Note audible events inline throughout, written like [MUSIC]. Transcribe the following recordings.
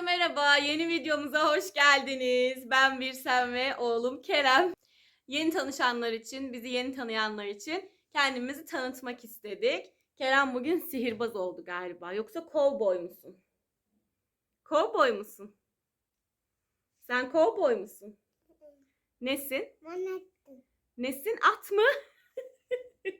Herkese merhaba. Yeni videomuza hoş geldiniz. Ben Birsem ve oğlum Kerem. Yeni tanışanlar için, bizi yeni tanıyanlar için kendimizi tanıtmak istedik. Kerem bugün sihirbaz oldu galiba. Yoksa kovboy musun? Kovboy musun? Sen kovboy musun? Nesin? Nesin at mı? [LAUGHS]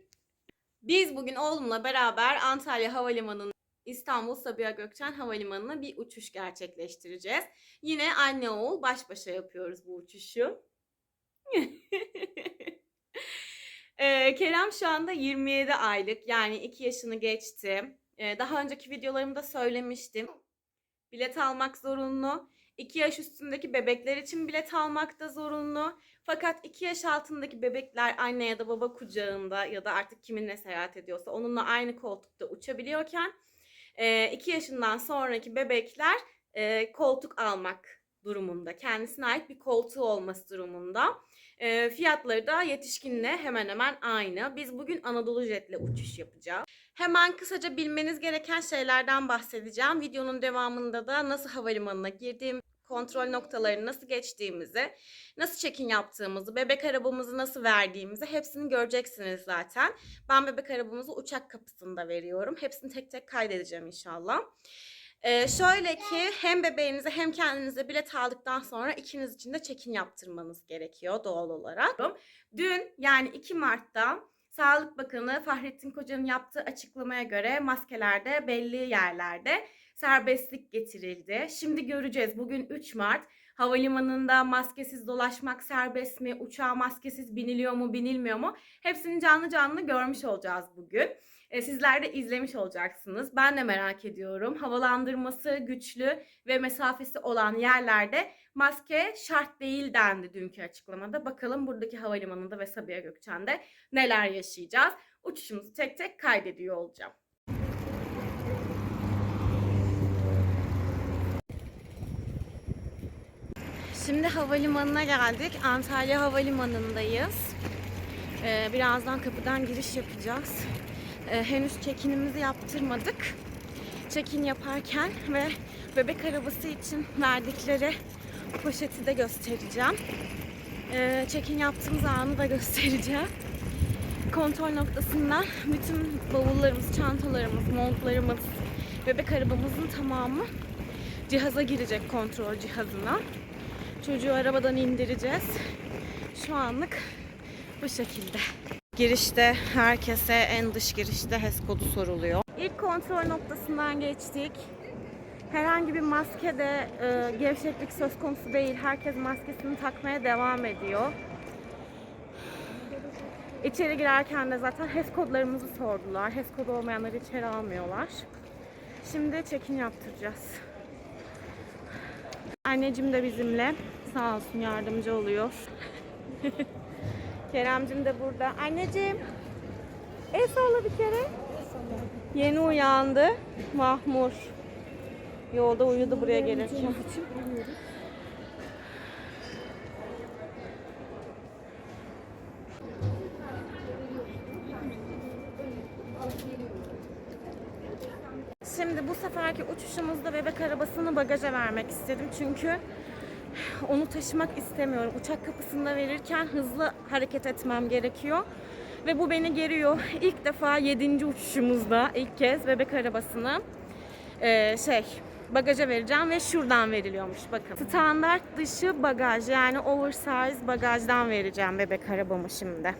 Biz bugün oğlumla beraber Antalya Havalimanı'nın İstanbul Sabiha Gökçen Havalimanı'na bir uçuş gerçekleştireceğiz. Yine anne oğul baş başa yapıyoruz bu uçuşu. [LAUGHS] Ee, Kerem şu anda 27 aylık yani 2 yaşını geçti. Ee, daha önceki videolarımda söylemiştim. Bilet almak zorunlu. 2 yaş üstündeki bebekler için bilet almak da zorunlu. Fakat 2 yaş altındaki bebekler anne ya da baba kucağında ya da artık kiminle seyahat ediyorsa onunla aynı koltukta uçabiliyorken 2 yaşından sonraki bebekler e, koltuk almak durumunda. Kendisine ait bir koltuğu olması durumunda. E, fiyatları da yetişkinle hemen hemen aynı. Biz bugün Anadolu Jet'le uçuş yapacağız. Hemen kısaca bilmeniz gereken şeylerden bahsedeceğim. Videonun devamında da nasıl havalimanına girdiğim, kontrol noktalarını nasıl geçtiğimizi, nasıl check-in yaptığımızı, bebek arabamızı nasıl verdiğimizi hepsini göreceksiniz zaten. Ben bebek arabamızı uçak kapısında veriyorum. Hepsini tek tek kaydedeceğim inşallah. Ee, şöyle ki hem bebeğinize hem kendinize bilet aldıktan sonra ikiniz için de check-in yaptırmanız gerekiyor doğal olarak. Dün yani 2 Mart'ta Sağlık Bakanı Fahrettin Koca'nın yaptığı açıklamaya göre maskelerde belli yerlerde serbestlik getirildi. Şimdi göreceğiz. Bugün 3 Mart. Havalimanında maskesiz dolaşmak serbest mi? Uçağa maskesiz biniliyor mu, binilmiyor mu? Hepsini canlı canlı görmüş olacağız bugün. E, sizler de izlemiş olacaksınız. Ben de merak ediyorum. Havalandırması güçlü ve mesafesi olan yerlerde maske şart değil dendi dünkü açıklamada. Bakalım buradaki havalimanında ve Sabiha Gökçen'de neler yaşayacağız. Uçuşumuzu tek tek kaydediyor olacağım. Şimdi havalimanına geldik. Antalya Havalimanı'ndayız. Ee, birazdan kapıdan giriş yapacağız. Ee, henüz check-in'imizi yaptırmadık. Check-in yaparken ve bebek arabası için verdikleri poşeti de göstereceğim. Ee, check-in yaptığımız anı da göstereceğim. Kontrol noktasından bütün bavullarımız, çantalarımız, montlarımız, bebek arabamızın tamamı cihaza girecek kontrol cihazına. Çocuğu arabadan indireceğiz. Şu anlık bu şekilde. Girişte herkese en dış girişte HES kodu soruluyor. İlk kontrol noktasından geçtik. Herhangi bir maskede e, gevşeklik söz konusu değil. Herkes maskesini takmaya devam ediyor. İçeri girerken de zaten HES kodlarımızı sordular. HES kodu olmayanları içeri almıyorlar. Şimdi check-in yaptıracağız. Anneciğim de bizimle. Sağ olsun yardımcı oluyor. [LAUGHS] Keremcim de burada. Anneciğim. El salla bir kere. Yeni uyandı. Mahmur. Yolda uyudu buraya gelirken. Şimdi bu seferki uçuşumuzda bebek arabasını bagaja vermek istedim. Çünkü onu taşımak istemiyorum. Uçak kapısında verirken hızlı hareket etmem gerekiyor. Ve bu beni geriyor. İlk defa 7. uçuşumuzda ilk kez bebek arabasını eee, şey bagaja vereceğim ve şuradan veriliyormuş bakın. Standart dışı bagaj yani oversize bagajdan vereceğim bebek arabamı şimdi.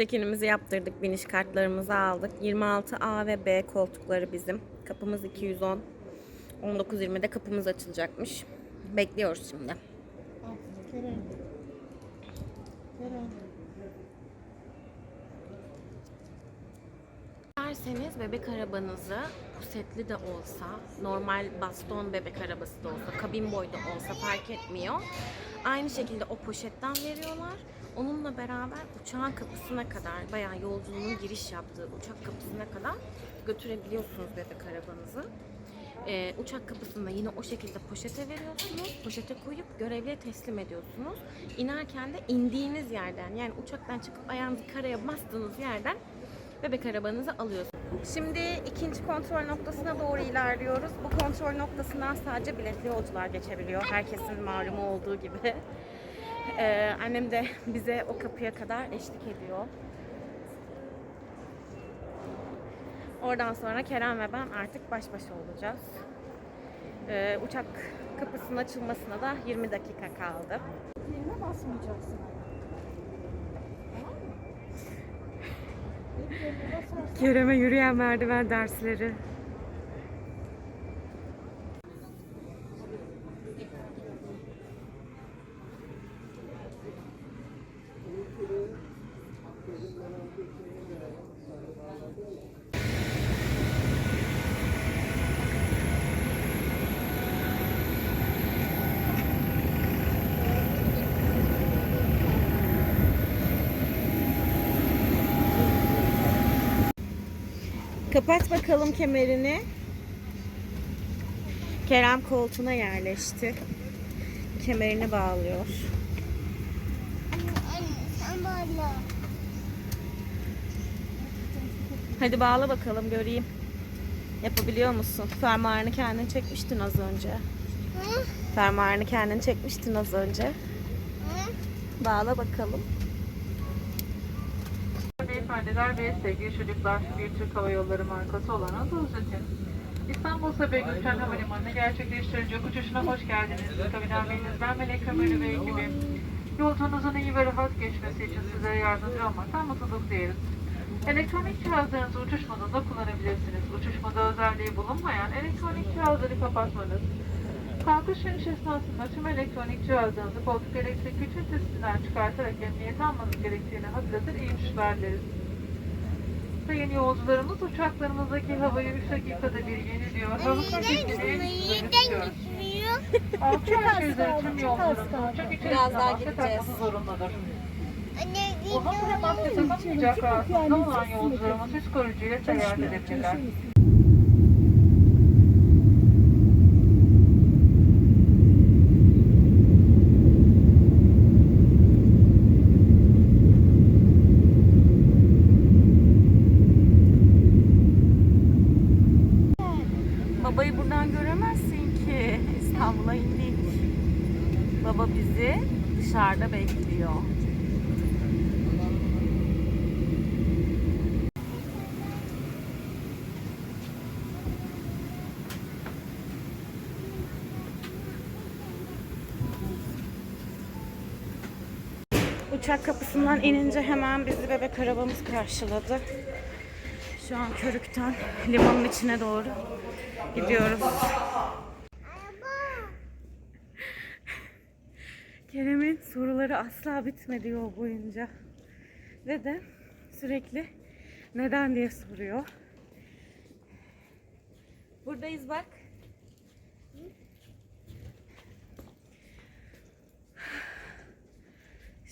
Check-in'imizi yaptırdık. Biniş kartlarımızı aldık. 26A ve B koltukları bizim. Kapımız 210. 19.20'de kapımız açılacakmış. Bekliyoruz şimdi. Kerem. İsterseniz bebek arabanızı pusetli de olsa, normal baston bebek arabası da olsa, kabin boyu da olsa fark etmiyor. Aynı şekilde o poşetten veriyorlar. Onunla beraber uçağın kapısına kadar, bayağı yolculuğun giriş yaptığı uçak kapısına kadar götürebiliyorsunuz bebek arabanızı. Ee, uçak kapısında yine o şekilde poşete veriyorsunuz. Poşete koyup görevliye teslim ediyorsunuz. İnerken de indiğiniz yerden yani uçaktan çıkıp ayağınızı karaya bastığınız yerden bebek arabanızı alıyorsunuz. Şimdi ikinci kontrol noktasına doğru ilerliyoruz. Bu kontrol noktasından sadece biletli yolcular geçebiliyor. Herkesin malumu olduğu gibi. Ee, annem de bize o kapıya kadar eşlik ediyor. Oradan sonra Kerem ve ben artık baş başa olacağız. Ee, uçak kapısının açılmasına da 20 dakika kaldı. Yerine basmayacaksın. [LAUGHS] Kerem'e yürüyen merdiven dersleri. Kapat bakalım kemerini. Kerem koltuğuna yerleşti. Kemerini bağlıyor. Hadi bağla bakalım göreyim. Yapabiliyor musun? Fermuarını kendin çekmiştin az önce. Fermuarını kendin çekmiştin az önce. Bağla bakalım. Beyefendiler ve sevgili çocuklar, bir Türk Hava Yolları markası olan Anadolu'nun İstanbul Sabiha Gökçen Havalimanı'na gerçekleştirecek uçuşuna hoş geldiniz. Kabin amiriniz Melek Ömürlü ve ekibim. Yolculuğunuzun iyi ve rahat geçmesi için sizlere yardımcı olmaktan mutluluk duyarız. Elektronik cihazlarınızı uçuş modunda kullanabilirsiniz. Uçuş modu özelliği bulunmayan elektronik cihazları kapatmanız, Kalkış iniş esnasında tüm elektronik cihazlarınızı koltuk elektrik güç ünitesinden çıkartarak emniyete almanız gerektiğini hatırlatır iyi dileriz. Sayın yolcularımız uçaklarımızdaki havayı 3 dakikada bir yeniliyor. Hava istiyoruz. [LAUGHS] Altı yaş üzeri tüm yolcularımız uçak içerisinde Biraz daha maske gideceğiz. takması zorundadır. Uzun süre maske takamayacak rahatsızlığı olan yolcularımız üst koruyucuyla seyahat edebilirler. Dışarıda bekliyor. Uçak kapısından inince hemen bizi bebek arabamız karşıladı. Şu an Körük'ten limanın içine doğru gidiyoruz. Kerem'in soruları asla bitmedi yol boyunca. Ve de sürekli neden diye soruyor. Buradayız bak.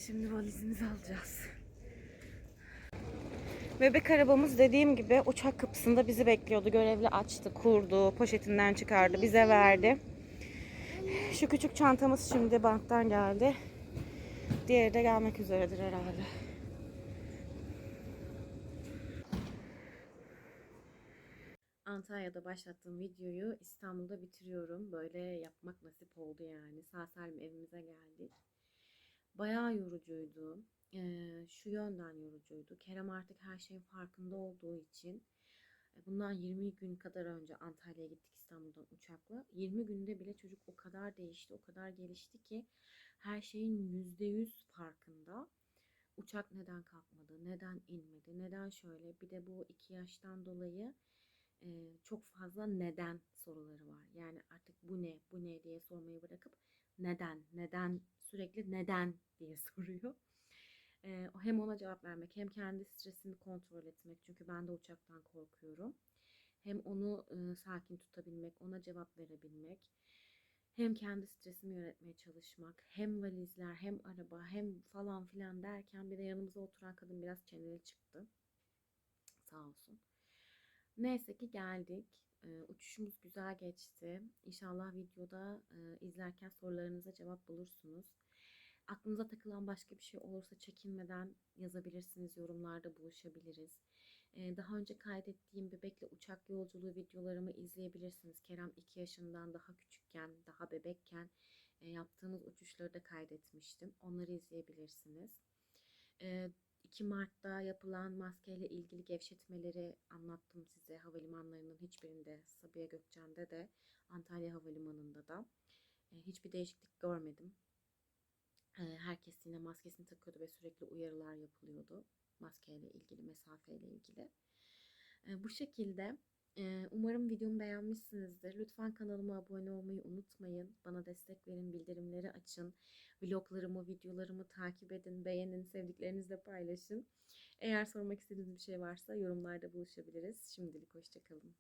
Şimdi valizimizi alacağız. Bebek arabamız dediğim gibi uçak kapısında bizi bekliyordu. Görevli açtı, kurdu, poşetinden çıkardı, bize verdi. Şu küçük çantamız şimdi banktan geldi. Diğeri de gelmek üzeredir herhalde. Antalya'da başlattığım videoyu İstanbul'da bitiriyorum. Böyle yapmak nasip oldu yani. Sağ salim evimize geldik. Bayağı yorucuydu. Ee, şu yönden yorucuydu. Kerem artık her şeyin farkında olduğu için bundan 20 gün kadar önce Antalya'ya gittik İstanbul'dan uçakla. 20 günde bile çocuk o kadar değişti, o kadar gelişti ki her şeyin %100 farkında. uçak neden kalkmadı, neden inmedi, neden şöyle. Bir de bu iki yaştan dolayı e, çok fazla neden soruları var. Yani artık bu ne, bu ne diye sormayı bırakıp neden, neden sürekli neden diye [LAUGHS] soruyor. Hem ona cevap vermek hem kendi stresini kontrol etmek. Çünkü ben de uçaktan korkuyorum. Hem onu sakin tutabilmek, ona cevap verebilmek. Hem kendi stresimi yönetmeye çalışmak, hem valizler, hem araba, hem falan filan derken bir de yanımıza oturan kadın biraz çeneli çıktı. Sağ olsun. Neyse ki geldik. Uçuşumuz güzel geçti. İnşallah videoda izlerken sorularınıza cevap bulursunuz. Aklınıza takılan başka bir şey olursa çekinmeden yazabilirsiniz. Yorumlarda buluşabiliriz. Daha önce kaydettiğim bebekle uçak yolculuğu videolarımı izleyebilirsiniz. Kerem 2 yaşından daha küçükken, daha bebekken yaptığımız uçuşları da kaydetmiştim. Onları izleyebilirsiniz. Ee, 2 Mart'ta yapılan maskeyle ilgili gevşetmeleri anlattım size. Havalimanlarının hiçbirinde, Sabiha Gökçen'de de, Antalya Havalimanı'nda da. Hiçbir değişiklik görmedim. Herkes yine maskesini takıyordu ve sürekli uyarılar yapılıyordu. Maskeyle ilgili, mesafeyle ilgili. Bu şekilde umarım videomu beğenmişsinizdir. Lütfen kanalıma abone olmayı unutmayın. Bana destek verin, bildirimleri açın. Vloglarımı, videolarımı takip edin, beğenin, sevdiklerinizle paylaşın. Eğer sormak istediğiniz bir şey varsa yorumlarda buluşabiliriz. Şimdilik hoşçakalın.